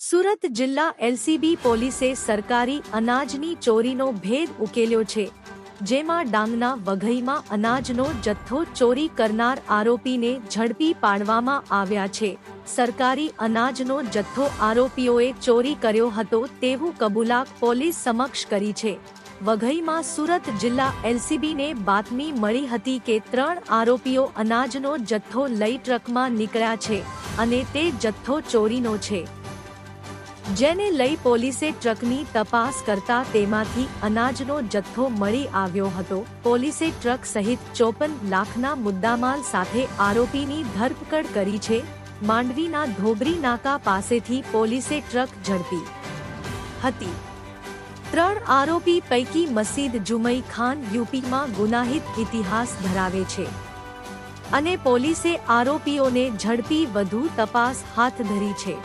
સુરત જિલ્લા એલસીબી પોલીસે સરકારી અનાજની ચોરીનો ભેદ ઉકેલ્યો છે. જેમાં ડાંગના વઘઈમાં અનાજનો જથ્થો ચોરી કરનાર આરોપીને ઝડપી પાડવામાં આવ્યા છે. સરકારી અનાજનો જથ્થો આરોપીઓએ ચોરી કર્યો હતો તેવું કબૂલાત પોલીસ સમક્ષ કરી છે. વઘઈમાં સુરત જિલ્લા એલસીબીને બાતમી મળી હતી કે ત્રણ આરોપીઓ અનાજનો જથ્થો લઈ ટ્રકમાં નીકળ્યા છે અને તે જથ્થો ચોરીનો છે. જેને લઈ પોલીસે ટ્રકની તપાસ કરતા તેમાંથી અનાજનો જથ્થો મળી આવ્યો હતો. પોલીસે ટ્રક સહિત ચોપન લાખના મુદ્દામાલ સાથે આરોપીની ધરપકડ કરી છે. માંડવીના ધોબરી નાકા પાસેથી પોલીસે ટ્રક ઝડપી હતી. ત્રણ આરોપી પૈકી મસીદ જુમઈ ખાન યુપીમાં ગુનાહિત ઇતિહાસ ધરાવે છે. અને પોલીસે આરોપીઓને ઝડપી વધુ તપાસ હાથ ધરી છે.